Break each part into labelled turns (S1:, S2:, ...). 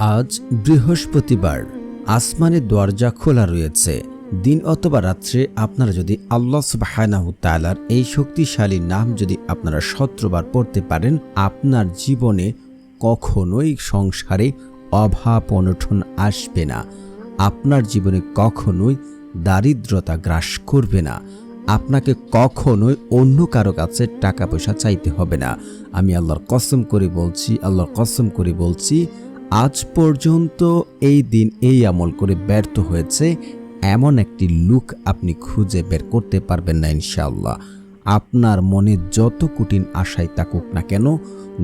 S1: আজ বৃহস্পতিবার, আসমানের দরজা খোলা রয়েছে। দিন অথবা রাত্রে আপনারা যদি আল্লাহ সুবাহানাহু তালার এই শক্তিশালী নাম যদি আপনারা সত্রবার পড়তে পারেন, আপনার জীবনে কখনোই সংসারে অভাব অনঠন আসবে না। আপনার জীবনে কখনোই দারিদ্রতা গ্রাস করবে না। আপনাকে কখনোই অন্য কারও কাছে টাকা পয়সা চাইতে হবে না। আমি আল্লাহর কসম করে বলছি, আল্লাহর কসম করে বলছি আজ পর্যন্ত এই দিন এই আমল করে ব্যর্থ হয়েছে, এমন একটি লুক আপনি খুঁজে বের করতে পারবেন না ইনশাআল্লাহ। আপনার মনে যত কঠিন আশাই থাকুক না কেন,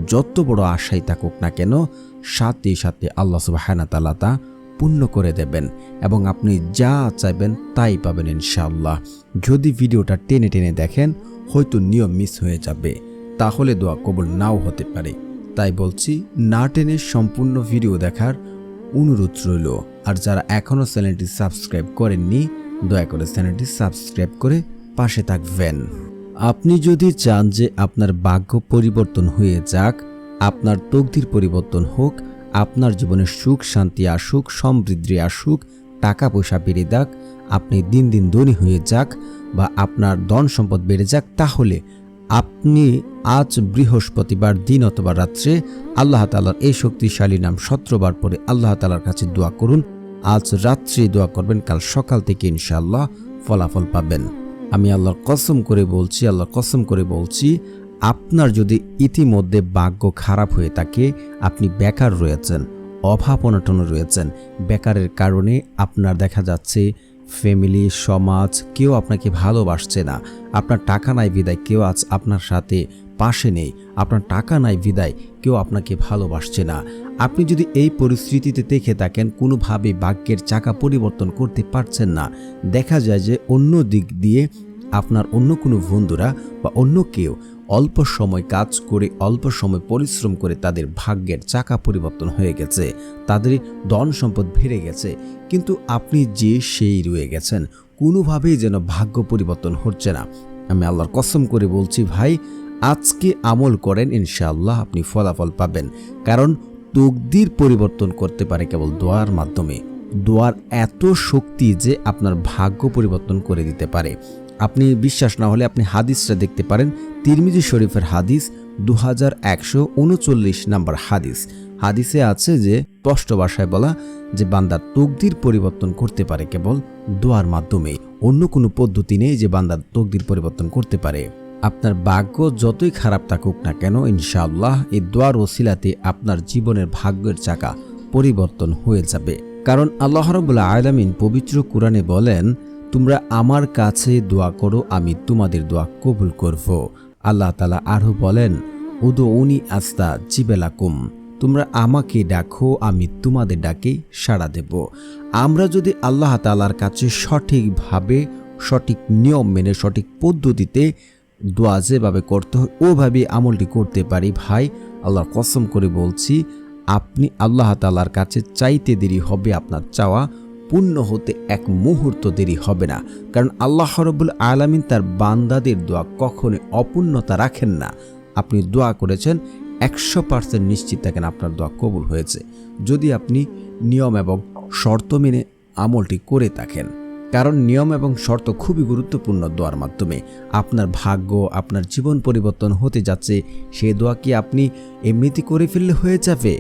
S1: যত বড় আশাই থাকুক না কেন, সাথে সাথে আল্লাহ সুবাহানা তালা তা পূর্ণ করে দেবেন এবং আপনি যা চাইবেন তাই পাবেন ইনশাআল্লাহ। যদি ভিডিওটা টেনে টেনে দেখেন, হয়তো নিয়ম মিস হয়ে যাবে। তাহলে দোয়া কবুল নাও হতে পারে। তাই বলছি, না টেনে সম্পূর্ণ ভিডিও দেখার অনুরোধ রইল। আর যারা এখনও চ্যানেলটি সাবস্ক্রাইব করেননি, দয়া করে চ্যানেলটি সাবস্ক্রাইব করে পাশে থাকবেন। আপনি যদি চান যে আপনার ভাগ্য পরিবর্তন হয়ে যাক, আপনার তকদির পরিবর্তন হোক, আপনার জীবনে সুখ, শান্তি আসুক, সমৃদ্ধি আসুক টাকা পয়সা বেড়ে যাক, আপনি দিন দিন ধনী হয়ে যাক বা আপনার ধন সম্পদ বেড়ে যাক, তাহলে আপনি আজ বৃহস্পতিবার দিন অথবা রাত্রে আল্লাহ তালার এই শক্তিশালী নাম সত্রবার পরে আল্লাহ তালার কাছে দোয়া করুন। আজ রাত্রে দোয়া করবেন, কাল সকাল থেকে ইনশাআল্লাহ ফলাফল পাবেন। আমি আল্লাহর কসম করে বলছি, আল্লাহর কসম করে বলছি, আপনার যদি ইতিমধ্যে ভাগ্য খারাপ হয়ে থাকে, আপনি বেকার রয়েছেন, অভাব অনটন রয়েছেন। বেকারের কারণে আপনার দেখা যাচ্ছে ফ্যামিলি, সমাজ, কেউ আপনাকে ভালোবাসছে না। আপনার টাকা নাই বিদায়, কেউ আজ আপনার সাথে পাশে নেই। আপনার টাকা নাই বিদায়, কেউ আপনাকে ভালোবাসছে না। আপনি যদি এই পরিস্থিতিতে দেখে থাকেন কোনোভাবে বাক্যের চাকা পরিবর্তন করতে পারছেন না। দেখা যায় যে অন্য দিক দিয়ে আপনার অন্য কোনো বন্ধুরা বা অন্য কেউ অল্প সময় কাজ করে, অল্প সময় পরিশ্রম করে তাদের ভাগ্যের চাকা পরিবর্তন হয়ে গেছে। তাদের ধন সম্পদ বেড়ে গেছে। কিন্তু আপনি যে সেই রয়ে গেছেন, কোনোভাবেই যেন ভাগ্য পরিবর্তন হচ্ছে না। আমি আল্লাহর কসম করে বলছি, ভাই, আজকে আমল করেন, ইনশাআল্লাহ আপনি ফলাফল পাবেন। কারণ তকদির পরিবর্তন করতে পারে কেবল দোয়ার মাধ্যমে। দোয়ার এত শক্তি যে আপনার ভাগ্য পরিবর্তন করে দিতে পারে। আপনি বিশ্বাস না হলে আপনি হাদিসটা দেখতে পারেন। তিরমিজি শরীফের হাদিস দু হাজার একশো উনচল্লিশ নাম্বার হাদিস। হাদিসে আছে যে, স্পষ্ট ভাষায় বলা, যে বান্দার তকদির পরিবর্তন করতে পারে কেবল দোয়ার মাধ্যমে অন্য কোনো পদ্ধতি নেই যে বান্দার তকদির পরিবর্তন করতে পারে। আপনার ভাগ্য যতই খারাপ থাকুক না কেন, ইনশাআল্লাহ এই দোয়ার ওসিলাতে আপনার জীবনের ভাগ্যের চাকা পরিবর্তন হয়ে যাবে। কারণ আল্লাহ রবুল্লা আলামিন পবিত্র কোরআনে বলেন তোমরা আমার কাছে দোয়া করো, আমি তোমাদের দোয়া কবুল করব। আল্লাহ তালা আরও বলেন, উদো উনি আস্তা জিবেলাকুম, তোমরা আমাকে ডাকো, আমি তোমাদের ডাকে সাড়া দেব। আমরা যদি আল্লাহ তালার কাছে সঠিকভাবে, সঠিক নিয়ম মেনে, সঠিক পদ্ধতিতে দোয়া যেভাবে করতে হয় ওভাবে আমলটি করতে পারি ভাই। আল্লাহর কসম করে বলছি, আপনি আল্লাহ তালার কাছে চাইতে দেরি হবে আপনার চাওয়া পূর্ণ হতে এক মুহূর্ত দেরি হবে না, কারণ আল্লাহ রবুল আলমিন তার বান্দাদের দোয়া কখনোই অপূর্ণতা রাখেন না। আপনি দোয়া করেছেন, একশো পার্সেন্ট নিশ্চিত থাকেন আপনার দোয়া কবুল হয়েছে। যদি আপনি নিয়ম এবং শর্ত মেনে আমলটি করে থাকেন, কারণ নিয়ম এবং শর্ত খুবই গুরুত্বপূর্ণ দোয়ার মাধ্যমে আপনার ভাগ্য, আপনার জীবন পরিবর্তন হতে যাচ্ছে। সে দোয়া কি আপনি এমনিতে করে ফেললে হয়ে যাবে?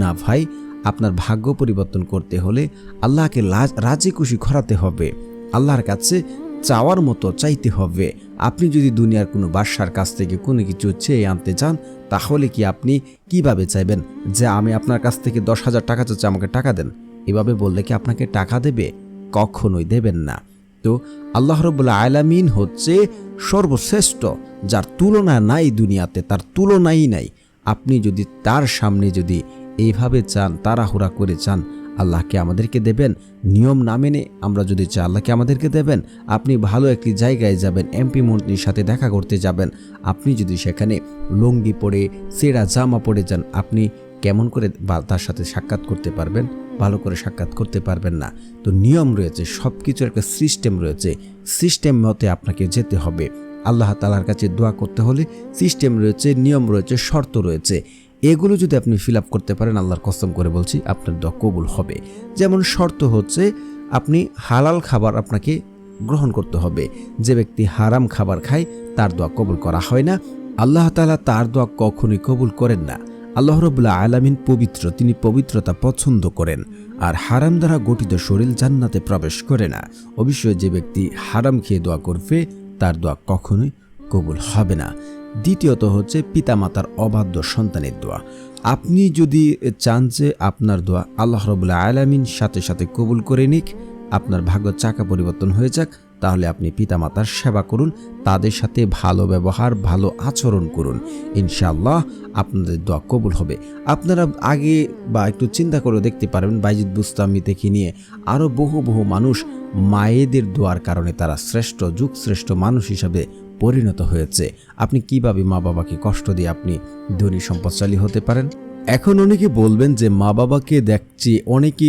S1: না ভাই আপনার ভাগ্য পরিবর্তন করতে হলে আল্লাহকে রাজি খুশি করাতে হবে। আল্লাহর কাছে চাওয়ার মতো চাইতে হবে। আপনি যদি দুনিয়ার কোনো বাসার কাছ থেকে কোনো কিছু চেয়ে আনতে চান, তাহলে কি আপনি কীভাবে চাইবেন যে আমি আপনার কাছ থেকে দশ হাজার টাকা চাচ্ছি, আমাকে টাকা দেন? এভাবে বললে কি আপনাকে টাকা দেবে? কখনোই দেবেন না। তো আল্লাহ রবুল্লা আলামিন হচ্ছে সর্বশ্রেষ্ঠ, যার তুলনা নাই দুনিয়াতে, তার তুলনাই নাই। আপনি যদি তার সামনে যদি এইভাবে চান, তাড়াহুড়া করে চান, আল্লাহকে আমাদেরকে দেবেন। নিয়ম না মেনে আমরা যদি চাই আল্লাহকে আমাদেরকে দেবেন, আপনি ভালো একটি জায়গায় যাবেন এমপি মন্ত্রীর সাথে দেখা করতে যাবেন। আপনি যদি সেখানে লুঙ্গি পরে, সেরা জামা পরে যান, আপনি কেমন করে তার সাথে সাক্ষাৎ করতে পারবেন? ভালো করে সাক্ষাৎ করতে পারবেন না। তো নিয়ম রয়েছে সব কিছুর একটা সিস্টেম রয়েছে। সিস্টেম মতে আপনাকে যেতে হবে। আল্লাহ তালার কাছে দোয়া করতে হলে সিস্টেম রয়েছে, নিয়ম রয়েছে, শর্ত রয়েছে। এগুলো যদি আপনি ফিল আপ করতে পারেন, আল্লাহর কসম করে বলছি, আপনার দোয়া কবুল হবে। যেমন শর্ত হচ্ছে, আপনি হালাল খাবার আপনাকে গ্রহণ করতে হবে। যে ব্যক্তি হারাম খাবার খায়, তার দোয়া কবুল করা হয় না। আল্লাহ তালা তার দোয়া কখনোই কবুল করেন না। আল্লাহ রবুল্লা আলামিন পবিত্র, তিনি পবিত্রতা পছন্দ করেন। আর হারাম দ্বারা গঠিত শরীর জান্নাতে প্রবেশ করে না। অবশ্যই যে ব্যক্তি হারাম খেয়ে দোয়া করবে, তার দোয়া কখনোই কবুল হবে না। দ্বিতীয়ত হচ্ছে পিতামাতার অবাধ্য সন্তানের দোয়া। আপনি যদি চান যে আপনার দোয়া আল্লাহ রবুল্লা আলামিন সাথে সাথে কবুল করে নিক, আপনার ভাগ্য চাকা পরিবর্তন হয়ে যাক, তাহলে আপনি পিতামাতার সেবা করুন, তাদের সাথে ভালো ব্যবহার, ভালো আচরণ করুন। ইনশাআল্লাহ আপনাদের দোয়া কবুল হবে। আপনারা আগে বা একটু চিন্তা করে দেখতে পারবেন, বাইজিদ বুস্তামি থেকে নিয়ে আরও বহু বহু মানুষ মায়েদের দোয়ার কারণে তারা শ্রেষ্ঠ যুগ, শ্রেষ্ঠ মানুষ হিসাবে পরিণত হয়েছে। আপনি কীভাবে মা বাবাকে কষ্ট দিয়ে আপনি ধনী সম্পদশালী হতে পারেন? এখন অনেকে বলবেন যে মা বাবাকে দেখছি অনেকে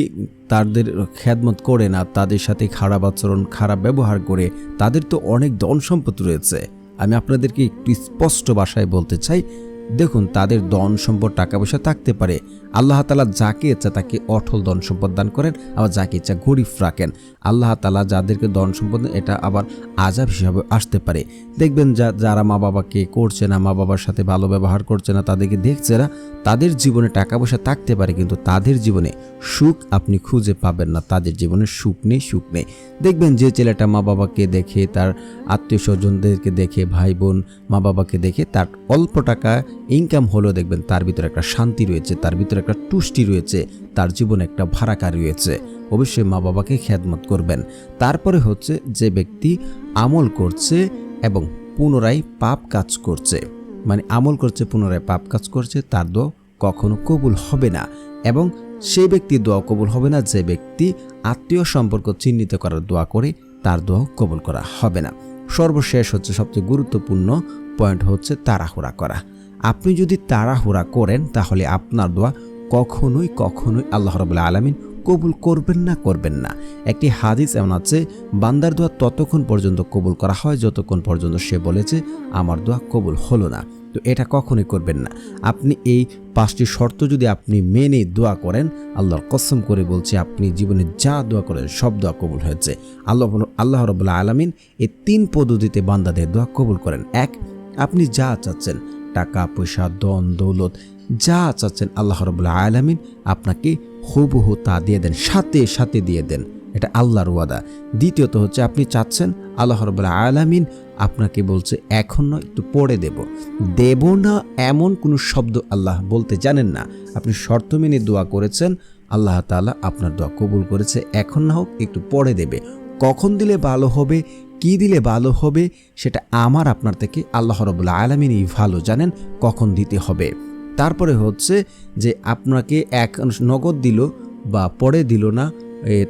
S1: তাদের খেদমত করে না, তাদের সাথে খারাপ আচরণ, খারাপ ব্যবহার করে তাদের তো অনেক ধন সম্পদ রয়েছে। আমি আপনাদেরকে একটু স্পষ্ট ভাষায় বলতে চাই দেখুন, তাদের দন সম্পদ টাকা পয়সা থাকতে পারে। আল্লাহ তালা যাকে ইচ্ছা তাকে অঠল দন সম্পদ দান করেন, আবার যাকে ইচ্ছা গরিব রাখেন। আল্লাহ তালা যাদেরকে দন সম্পদ এটা আবার আজাব হিসাবে আসতে পারে। দেখবেন যা, যারা মা বাবাকে করছে না মা বাবার সাথে ভালো ব্যবহার করছে না, তাদেরকে দেখছে না, তাদের জীবনে টাকা পয়সা থাকতে পারে, কিন্তু তাদের জীবনে সুখ আপনি খুঁজে পাবেন না। তাদের জীবনে সুখ নেই সুখ নেই। দেখবেন যে ছেলেটা মা বাবাকে দেখে, তার আত্মীয় স্বজনদেরকে দেখে ভাই বোন মা বাবাকে দেখে, তার অল্প টাকা ইনকাম হলেও দেখবেন তার ভিতরে একটা শান্তি রয়েছে, তার ভিতরে একটা তুষ্টি রয়েছে, তার জীবনে একটা ভাড়াকার রয়েছে। অবশ্যই মা বাবাকে খেদমত করবেন। তারপরে হচ্ছে যে ব্যক্তি আমল করছে এবং পুনরায় পাপ কাজ করছে। মানে আমল করছে, পুনরায় পাপ কাজ করছে, তার দোয়া কখনো কবুল হবে না এবং সেই ব্যক্তির দোয়া কবুল হবে না, যে ব্যক্তি আত্মীয় সম্পর্ক চিহ্নিত করার দোয়া করে তার দোয়া কবুল করা হবে না। সর্বশেষ হচ্ছে সবচেয়ে গুরুত্বপূর্ণ পয়েন্ট হচ্ছে তাড়াহুড়া করা। আপনি যদি তাড়াহুড়া করেন, তাহলে আপনার দোয়া কখনোই কখনোই আল্লাহ রবুল্লা আলমিন কবুল করবেন না করবেন না। একটি হাদিস এমন আছে, বান্দার দোয়া ততক্ষণ পর্যন্ত কবুল করা হয়, যতক্ষণ পর্যন্ত সে বলেছে, আমার দোয়া কবুল হলো না। তো এটা কখনোই করবেন না। আপনি এই পাঁচটি শর্ত যদি আপনি মেনে দোয়া করেন, আল্লাহর কসম করে বলছে, আপনি জীবনে যা দোয়া করেন, সব দোয়া কবুল হয়েছে। আল্লাহ আল্লাহ রবুল্লা আলমিন এই তিন পদ্ধতিতে বান্দাদের দোয়া কবুল করেন। এক, আপনি যা চাচ্ছেন টাকা, পয়সা দন দৌলত, যা চাচ্ছেন আল্লাহ রবুল্লা আলমিন আপনাকে হুবহু তা দিয়ে দেন, সাথে সাথে দিয়ে দেন। এটা আল্লাহর ওয়াদা। দ্বিতীয়ত হচ্ছে আপনি চাচ্ছেন আল্লাহ রবুল্লা আলামিন আপনাকে বলছে, এখন নয়, একটু পরে দেব। দেব না এমন কোনো শব্দ আল্লাহ বলতে জানেন না। আপনি শর্ত মেনে দোয়া করেছেন, আল্লাহ তাআলা আপনার দোয়া কবুল করেছে। এখন না হোক, একটু পরে দেবে। কখন দিলে ভালো হবে কি দিলে ভালো হবে সেটা আমার আপনার থেকে আল্লাহ রবুল্লা আলমিনই ভালো জানেন কখন দিতে হবে। তারপরে হচ্ছে যে আপনাকে এক নগদ দিল বা পরে দিল না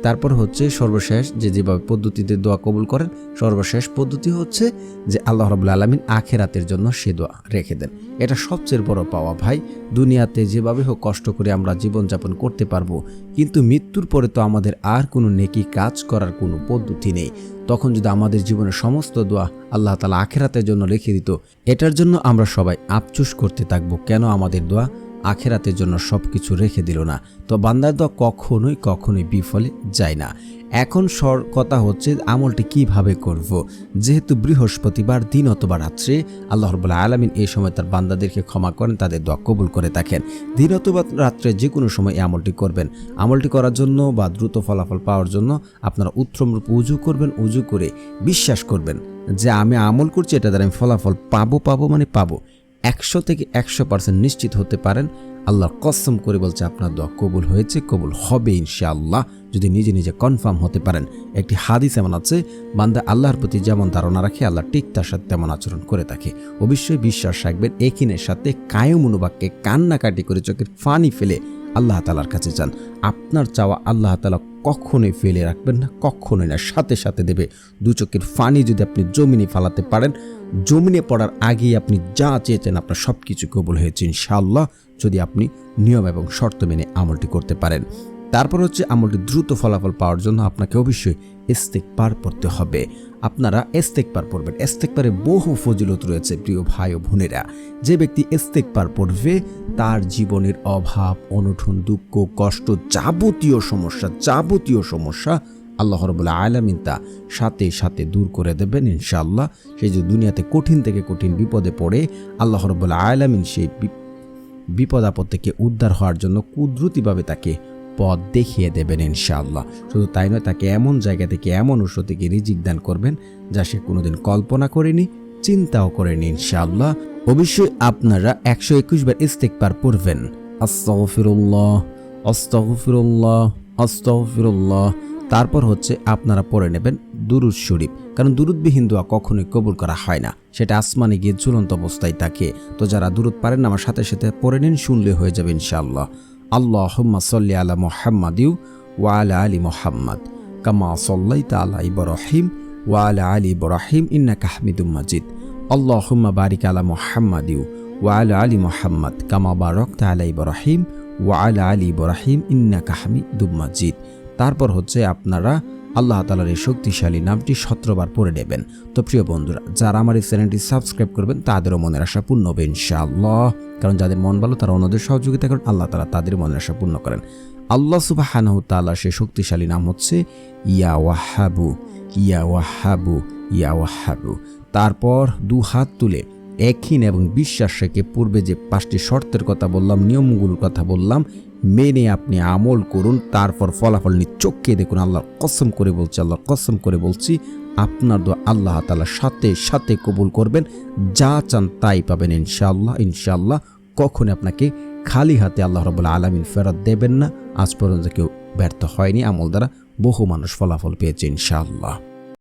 S1: তারপর হচ্ছে সর্বশেষ যে যেভাবে পদ্ধতিতে দোয়া কবুল করেন, সর্বশেষ পদ্ধতি হচ্ছে যে আল্লাহ রবুল্লা আলমিন আখেরাতের জন্য সে দোয়া রেখে দেন। এটা সবচেয়ে বড় পাওয়া ভাই, দুনিয়াতে যেভাবে হোক কষ্ট করে আমরা জীবনযাপন করতে পারব, কিন্তু মৃত্যুর পরে তো আমাদের আর কোনো নেকি কাজ করার কোনো পদ্ধতি নেই। তখন যদি আমাদের জীবনের সমস্ত দোয়া আল্লাহ তালা আখেরাতের জন্য রেখে দিত, এটার জন্য আমরা সবাই আপচুস করতে থাকব। কেন আমাদের দোয়া? আখেরাতের জন্য সব কিছু রেখে দিল না। তো বান্দার দোয়া কখনোই কখনোই বিফলে যায় না। এখন সর কথা হচ্ছে আমলটি কীভাবে করব। যেহেতু বৃহস্পতিবার, দিন অথবা রাত্রে আল্লাহ রবুল্লা আলমিন এই সময় তার বান্দাদেরকে ক্ষমা করেন, তাদের দোয়া কবুল করে থাকেন। দিন অথবা রাত্রে যে কোনো সময় এই আমলটি করবেন। আমলটি করার জন্য বা দ্রুত ফলাফল পাওয়ার জন্য আপনারা উত্তম রূপে উজু করবেন, উজু করে বিশ্বাস করবেন যে আমি আমল করছি এটা দ্বারা আমি ফলাফল পাবো পাবো মানে পাবো। একশো থেকে একশো পার্সেন্ট নিশ্চিত হতে পারেন। আল্লাহর কসম করে বলছে, আপনার দোয়া কবুল হয়েছে, কবুল হবে ইনশাআল্লাহ। যদি নিজে নিজে কনফার্ম হতে পারেন, একটি হাদিস এমন আছে, বান্দা আল্লাহর প্রতি যেমন ধারণা রাখে, আল্লাহ ঠিক তার সাথে তেমন আচরণ করে থাকে। অবশ্যই বিশ্বাস রাখবেন, একিনের সাথে কায়ম অনুবাককে কান্নাকাটি করে চোখের ফানি ফেলে আল্লাহ তালার কাছে যান। আপনার চাওয়া আল্লাহ তালা কখনোই ফেলে রাখবেন না, কখনোই না। সাথে সাথে দেবে। দু চোখের ফানি যদি আপনি জমিনে ফালাতে পারেন, জমিনে পড়ার আগেই আপনি যা চেয়েছেন আপনার সব কিছু কবল হয়েছে ইনশাআল্লাহ, যদি আপনি নিয়ম এবং শর্ত মেনে আমলটি করতে পারেন। তারপর হচ্ছে আমলটি দ্রুত ফলাফল পাওয়ার জন্য আপনাকে অবশ্যই ইস্তেক পার পড়তে হবে। আপনারা এস্তেক পার পড়বেন। এস্তেক পারে বহু ফজিলত রয়েছে, প্রিয় ভাই ও বোনেরা। যে ব্যক্তি এস্তেক পার পড়বে, তার জীবনের অভাব অনঠন দুঃখ, কষ্ট যাবতীয় সমস্যা যাবতীয় সমস্যা আল্লাহ রবুল্লা আলমিন তা সাথে সাথে দূর করে দেবেন ইনশাআল্লাহ। সেই যে দুনিয়াতে কঠিন থেকে কঠিন বিপদে পড়ে, আল্লাহ রবুল্লা আলমিন সেই বিপদ আপদ থেকে উদ্ধার হওয়ার জন্য কুদরতিভাবে তাকে পথ দেখিয়ে দেবেন ইনশাআল্লাহ। শুধু তাই নয়, তাকে এমন জায়গা থেকে এমন উৎস থেকে রিজিক দান করবেন যা সে কোনোদিন কল্পনা করেনি, চিন্তাও করেনি ইনশাআল্লাহ। অবশ্যই আপনারা একশো একুশ বার ইস্তেকবার পড়বেন। আস্তাগফিরুল্লাহ আস্তাগফিরুল্লাহ আস্তাগফিরুল্লাহ। তারপর হচ্ছে আপনারা পড়ে নেবেন দুরুদ শরীফ। কারণ দুরুদবিহীন দোয়া কখনোই কবুল করা হয় না। সেটা আসমানে গিয়ে ঝুলন্ত অবস্থায় থাকে। তো যারা দুরুদ পারেন, আমার সাথে সাথে পড়ে নিন, শুনলে হয়ে যাবে ইনশাআল্লাহ। আল্লাহ সল্লি আলা মোহাম্মদিউ ওয়া আলা মোহাম্মদ, কামা সল্লাই তালা ইবরাহিম ওয়ালা আলী ইবরাহিম ইন্না কাহমিদুম মাজিদ। আল্লাহম্মা বারিক আলা মুহাম্মাদিউ ওয়ালা আলী মুহাম্মদ, কামা বারক তালা ইবরাহিম ওয়ালা আলী ইবরাহিম ইন্না কাহমিদুম হামিদুম মাজিদ। তারপর হচ্ছে আপনারা আল্লাহ তালার এই শক্তিশালী নামটি সতেরোবার পড়ে নেবেন। তো প্রিয় বন্ধুরা, যারা আমার এই চ্যানেলটি সাবস্ক্রাইব করবেন, তাদেরও মনের আশা পূর্ণ হবে ইনশাআল্লাহ। কারণ যাদের মন ভালো, তারা অন্যদের সহযোগিতা করেন, আল্লাহ তালা তাদের মনের আশা পূর্ণ করেন। আল্লাহ সুবাহানাহু তাআলার সেই শক্তিশালী নাম হচ্ছে ইয়া ওয়াহাবু ইয়া ওয়াহাবু ইয়া ওয়াহাবু। তারপর দু হাত তুলে একহীন এবং বিশ্বাস রেখে পূর্বে যে পাঁচটি শর্তের কথা বললাম, নিয়মগুলোর কথা বললাম মেনে আপনি আমল করুন, তারপর ফলাফল নিয়ে চোখকে দেখুন। আল্লাহর কসম করে বলছি, আল্লাহর কসম করে বলছি, আপনার দোয়া আল্লাহ তাআলা সাথে সাথে কবুল করবেন। যা চান তাই পাবেন ইনশাআল্লাহ ইনশাআল্লাহ। কখন আপনাকে খালি হাতে আল্লাহ রবুল্লা আলমিন ফেরত দেবেন না। আজ পর্যন্ত কেউ ব্যর্থ হয়নি, আমল দ্বারা বহু মানুষ ফলাফল পেয়েছে ইনশাআল্লাহ।